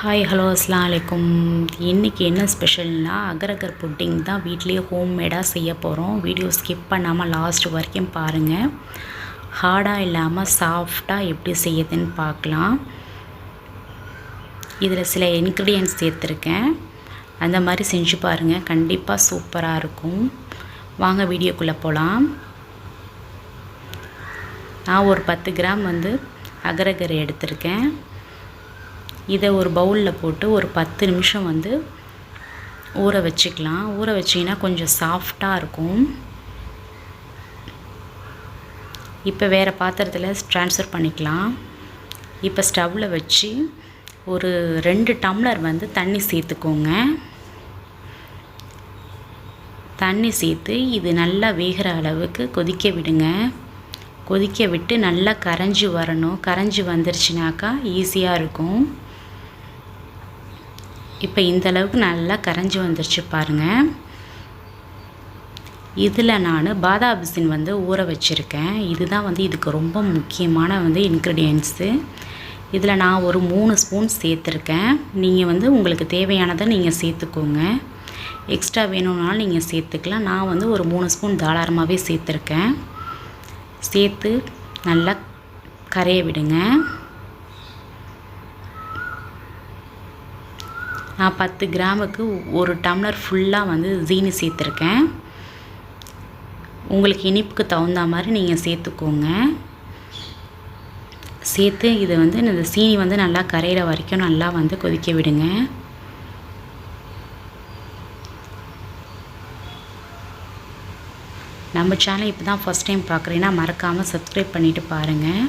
Hi hello அஸ்லாம் வலைக்கும் இன்றைக்கி என்ன ஸ்பெஷல்னால் அகரகர் புட்டிங் தான் வீட்லேயே ஹோம்மேடாக செய்ய போகிறோம் வீடியோ ஸ்கிப் பண்ணாமல் லாஸ்ட் வரைக்கும் பாருங்கள் ஹார்டாக இல்லாமல் சாஃப்டாக எப்படி செய்யுதுன்னு பார்க்கலாம். இதில் சில இன்க்ரீடியன்ஸ் சேர்த்துருக்கேன். அந்த மாதிரி செஞ்சு பாருங்கள் கண்டிப்பாக சூப்பராக இருக்கும். வாங்க வீடியோக்குள்ளே போகலாம் நான் ஒரு பத்து கிராம் வந்து அகரகர் எடுத்திருக்கேன். இதை ஒரு பவுலில் போட்டு ஒரு பத்து நிமிஷம் வந்து ஊற வச்சுக்கலாம். ஊற வச்சிங்கன்னா கொஞ்சம் சாஃப்டாக இருக்கும். இப்போ வேறு பாத்திரத்தில் ட்ரான்ஸ்ஃபர் பண்ணிக்கலாம். இப்போ ஸ்டவ்வில் வச்சு ஒரு ரெண்டு டம்ளர் வந்து தண்ணி சேர்த்துக்கோங்க. தண்ணி சேர்த்து இது நல்லா வேகிற அளவுக்கு கொதிக்க விடுங்க. கொதிக்க விட்டு நல்லா கரைஞ்சி வரணும். கரைஞ்சி வந்துருச்சுனாக்கா ஈஸியாக இருக்கும். இப்போ இந்த அளவுக்கு நல்லா கரைஞ்சி வந்துருச்சு பாருங்கள் இதில் நான் பாதாம் பிசின் வந்து ஊற வச்சுருக்கேன். இதுதான் வந்து இதுக்கு ரொம்ப முக்கியமான வந்து இன்க்ரீடியன்ஸு இதில் நான் ஒரு மூணு ஸ்பூன் சேர்த்துருக்கேன். நீங்கள் வந்து உங்களுக்கு தேவையானதை நீங்கள் சேர்த்துக்கோங்க. எக்ஸ்ட்ரா வேணும்னாலும் நீங்கள் சேர்த்துக்கலாம். நான் வந்து ஒரு மூணு ஸ்பூன் தாராளமாகவே சேர்த்துருக்கேன். சேர்த்து நல்லா கரைய விடுங்க. நான் பத்து கிராமுக்கு ஒரு டம்ளர் ஃபுல்லாக வந்து ஜீனி சேர்த்துருக்கேன். உங்களுக்கு இனிப்புக்கு தகுந்த மாதிரி நீங்கள் சேர்த்துக்கோங்க. சேர்த்து இதை வந்து இந்த சீனி வந்து நல்லா கரையிற வரைக்கும் நல்லா வந்து கொதிக்க விடுங்க. நம்ம சேனல் இப்போ தான் ஃபஸ்ட் டைம் பார்க்குறீங்கன்னா மறக்காமல் சப்ஸ்கிரைப் பண்ணிவிட்டு பாருங்கள்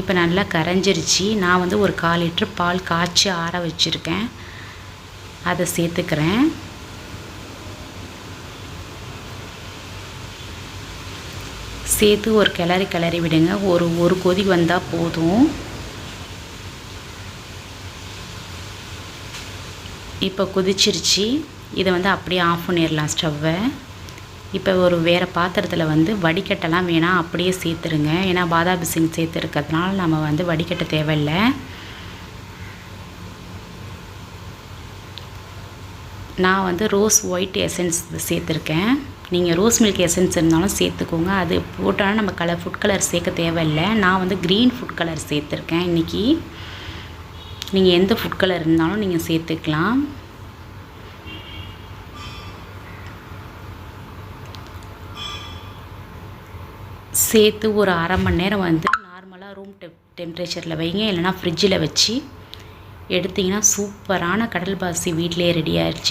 இப்போ நல்லா கரைஞ்சிருச்சு. நான் வந்து ஒரு கால் லிட்ரு பால் காய்ச்சி ஆற வச்சுருக்கேன். அதை சேர்த்துக்கிறேன். சேர்த்து ஒரு கிளறி கிளறி விடுங்க. ஒரு ஒரு கொதி வந்தால் போதும். இப்போ கொதிச்சிருச்சு. இதை வந்து அப்படியே ஆஃப் பண்ணிடலாம் ஸ்டவ்வை. இப்போ ஒரு வேறு பாத்திரத்தில் வந்து வடிகட்டெல்லாம் வேணாம் அப்படியே சேர்த்துருங்க. ஏன்னா பாதாம் பிசின் சேர்த்துருக்கிறதுனால நம்ம வந்து வடிகட்ட தேவையில்லை. நான் வந்து ரோஸ் ஒயிட் எசன்ஸ் சேர்த்துருக்கேன். நீங்கள் ரோஸ் மில்க் எசன்ஸ் இருந்தாலும் சேர்த்துக்கோங்க. அது போட்டாலும் நம்ம கலர் ஃபுட் கலர் சேர்க்க தேவையில்லை. நான் வந்து க்ரீன் ஃபுட் கலர் சேர்த்துருக்கேன் இன்றைக்கி நீங்கள் எந்த ஃபுட் கலர் இருந்தாலும் நீங்கள் சேர்த்துக்கலாம். சேர்த்து ஒரு அரை மணி நேரம் வந்து நார்மலாக ரூம் டெப் டெம்ப்ரேச்சரில் வைங்க. இல்லைனா ஃப்ரிட்ஜில் வச்சு எடுத்திங்கன்னா சூப்பரான கடல் பாசி வீட்டிலே ரெடி ஆயிடுச்சு